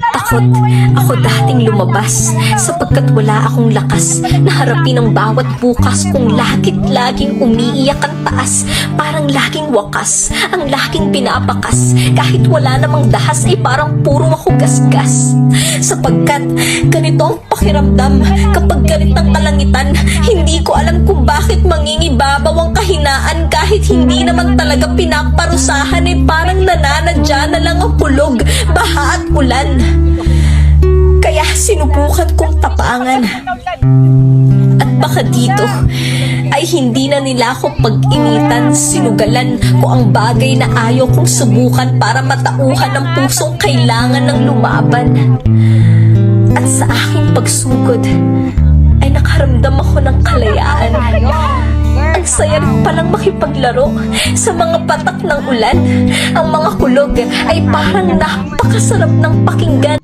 Takot ako dating lumabas sapagkat wala akong lakas. Na harapin ang bawat bukas kung lagit laging umiiyak ang taas. Parang laging wakas ang laging pinapakas. Kahit wala namang dahas ay parang puro ako gasgas. Sapagkat ganito ang pakiramdam. Kapag galit ng kalangitan hindi ko alam kung bakit mangingibabaw ang kahinaan. Kahit hindi naman talaga pinaparusahan ay parang nananadya na lang ang kulog baha at ulan. Kaya sinubukan kong tapangan. At baka dito ay hindi na nila ako pag-initan, sinugalan ko ang bagay na ayaw kong subukan para matauhan ang pusong kailangan ng lumaban. At sa aking pagsugod saya rin palang makipaglaro sa mga patak ng ulan. Ang mga kulog ay parang napakasarap ng pakinggan.